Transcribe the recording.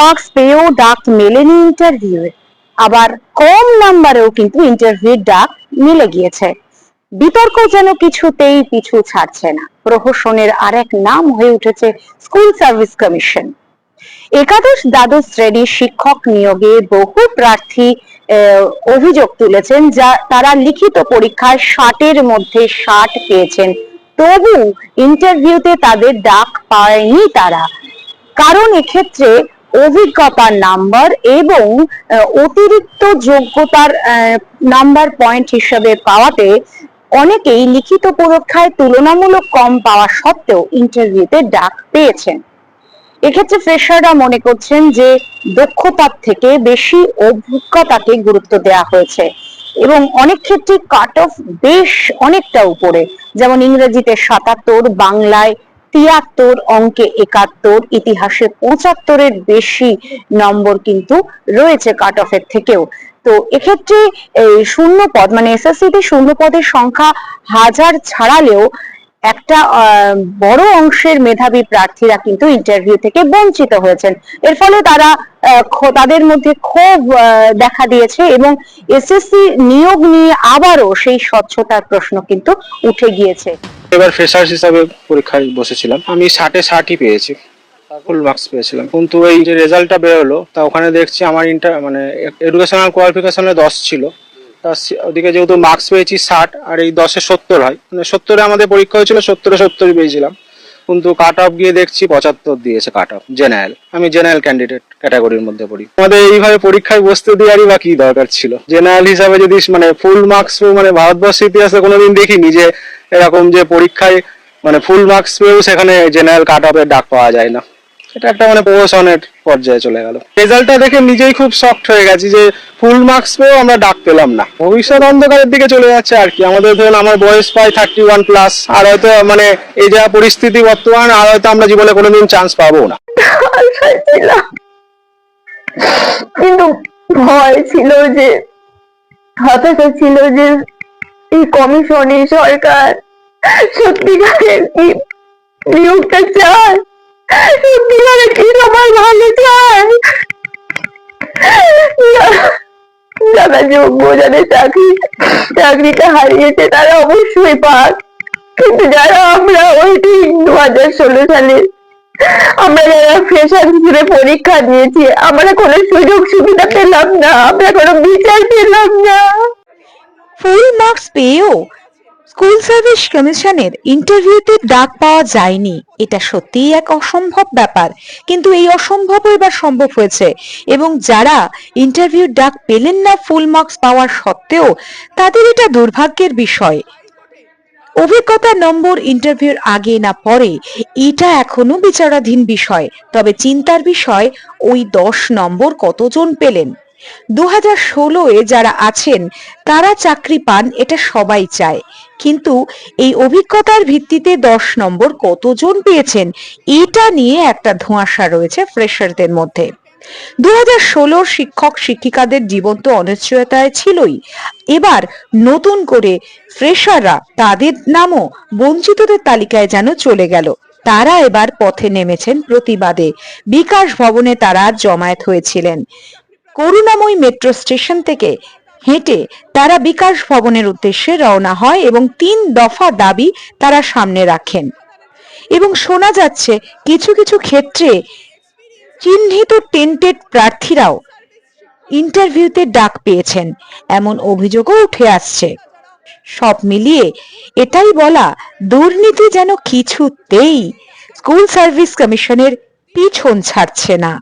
Marks পেয়েও ডাক মেলেনি ইন্টারভিউয়ে আবার কম নাম্বারেও কিন্তু ইন্টারভিউর ডাক মিলে গিয়েছে। বিতর্ক যেন কিছুতেই পিছু ছাড়ছে না। প্রহসনের আরেক নাম হয়ে উঠেছে স্কুল সার্ভিস কমিশন একাদশ দ্বাদশ শ্রেণির শিক্ষক নিয়োগে বহু প্রার্থী অভিযোগ তুলেছেন যা তারা লিখিত পরীক্ষায় ষাটের মধ্যে ষাট পেয়েছেন। তবু ইন্টারভিউতে তাদের ডাক পায়নি তারা। কারণ এক্ষেত্রে অভিজ্ঞতার নাম্বার এবং অতিরিক্ত যোগ্যতার নাম্বার পয়েন্ট হিসেবে পাওয়াতে অনেকেই লিখিত পরীক্ষায় তুলনামূলক কম পাওয়া সত্ত্বেও ইন্টারভিউতে ডাক পেয়েছেন। এক্ষেত্রে ফ্রেশাররা মনে করছেন যে দক্ষতার থেকে বেশি অভিজ্ঞতাকে গুরুত্ব দেওয়া হয়েছে এবং অনেক ক্ষেত্রে কাট অফ বেশ অনেকটা উপরে। যেমন ইংরেজিতে সাতাত্তর, বাংলায় তিয়াত্তর অঙ্কে একাত্তর, ইতিহাসে পঁচাত্তরের বেশি নম্বর কিন্তু রয়েছে কাট অফের থেকেও। তো এক্ষেত্রে শূন্য পদ মানে এসএসসি তে শূন্য পদের সংখ্যা হাজার ছাড়ালেও একটা বড় অংশের মেধাবী প্রার্থীরা কিন্তু ইন্টারভিউ থেকে বঞ্চিত হয়েছেন। এর ফলে তারা তাদের মধ্যে ক্ষোভ দেখা দিয়েছে এবং এসএসসি নিয়োগ নিয়ে আবারও সেই স্বচ্ছতার প্রশ্ন কিন্তু উঠে গিয়েছে। এবার ফ্রেশার্স হিসাবে পরীক্ষায় বসেছিলাম। আমি ষাটে ষাটই পেয়েছি। ফুল মার্কস পেয়েছিলাম। কিন্তু এই যে রেজাল্টটা বেরোলো, তা ওখানে দেখছি আমার ইন্টার মানে এডুকেশনাল কোয়ালিফিকেশনে দশ ছিল। তা ওদিকে যেহেতু মার্কস পেয়েছি ষাট, আর এই দশে সত্তর হয়। মানে সত্তরে আমাদের পরীক্ষা হয়েছিল, সত্তরে সত্তরই পেয়েছিলাম। কিন্তু কাট অফ গিয়ে দেখছি পঁচাত্তর দিয়েছে কাট অফ জেনারেল আমি জেনারেল ক্যান্ডিডেট ক্যাটাগরির মধ্যে পড়ি। আমাদের এইভাবে পরীক্ষায় বসতে দেওয়ারই বা কি দরকার ছিল? জেনারেল হিসাবে যদি মানে ফুল মার্কস মানে ভারতবর্ষের ইতিহাসে কোনোদিন দেখিনি যে এরকম যে পরীক্ষায় মানে ফুল মার্কস পেয়েও সেখানে জেনারেল কাট অফের ডাক পাওয়া যায় না। এটা একটা মানে প্রমোশনের পর্যায়ে চলে গেল। রেজাল্টটা দেখে নিজেই খুব শক্ট হয়ে গেছি যে ফুল মার্কস পেয়েও আমরা ডাক পেলাম না। ভবিষ্যৎ অন্ধকারের দিকে চলে যাচ্ছে আর কি। আমাদের ধরুন আমার বয়স প্রায় থার্টি ওয়ান প্লাস আর হয়তো মানে এই যা পরিস্থিতি বর্তমান আর হয়তো আমরা জীবনে কোনোদিন চান্স পাবো না। কিন্তু ভয় ছিল যে হতাশা ছিল যে এই কমিশনে সরকার সত্যিকারের কি নিয়োগটা চায়? কি সবার ভালো যারা- চাকরি, চাকরিটা হারিয়েছে তারা অবশ্যই পাক। কিন্তু যারা আমরা ওই দু হাজার ষোলো সালে, আমরা যারা ফ্রেশার পরীক্ষা দিয়েছি, আমরা কোনো সুযোগ সুবিধা পেলাম না, আমরা কোনো বিচার পেলাম না। ফুল মার্কস পেয়েও স্কুল সার্ভিস কমিশনের ইন্টারভিউতে ডাক পাওয়া যায়নি। এটা সত্যিই এক অসম্ভব ব্যাপার। কিন্তু এই অসম্ভব এবার সম্ভব হয়েছে এবং যারা ইন্টারভিউ ডাক পেলেন না ফুল মার্কস পাওয়ার সত্ত্বেও, তাদের এটা দুর্ভাগ্যের বিষয়। অভিজ্ঞতা নম্বর ইন্টারভিউর আগে না পরে, এটা এখনও বিচারাধীন বিষয়। তবে চিন্তার বিষয়, ওই দশ নম্বর কতজন পেলেন? দু ষোলোয় যারা আছেন, তারা চাকরি পান, এটা সবাই চায়। কিন্তু এই অভিজ্ঞতার ভিত্তিতে দশ নম্বর কতজন পেয়েছেন, এটা নিয়ে একটা ধোঁয়াশা রয়েছে ফ্রেশারদের মধ্যে। দু হাজার শিক্ষক শিক্ষিকাদের জীবন্ত অনিশ্চয়তায় ছিলই। এবার নতুন করে ফ্রেশাররা তাদের নামও বঞ্চিতদের তালিকায় যেন চলে গেল। তারা এবার পথে নেমেছেন প্রতিবাদে। বিকাশ ভবনে তারা জমায়েত হয়েছিলেন। করুণাময়ী মেট্রো স্টেশন থেকে হেঁটে তারা বিকাশ ভবনের উদ্দেশ্যে রওনা হয় এবং তিন দফা দাবি তারা সামনে রাখেন। এবং শোনা যাচ্ছে কিছু কিছু ক্ষেত্রে চিহ্নিত টেন্টেড প্রার্থীরাও ইন্টারভিউতে ডাক পেয়েছেন। এমন অভিযোগও উঠে আসছে। সব মিলিয়ে এটাই বলা দুর্নীতি যেন কিছুতেই স্কুল সার্ভিস কমিশনের পিছন ছাড়ছে না।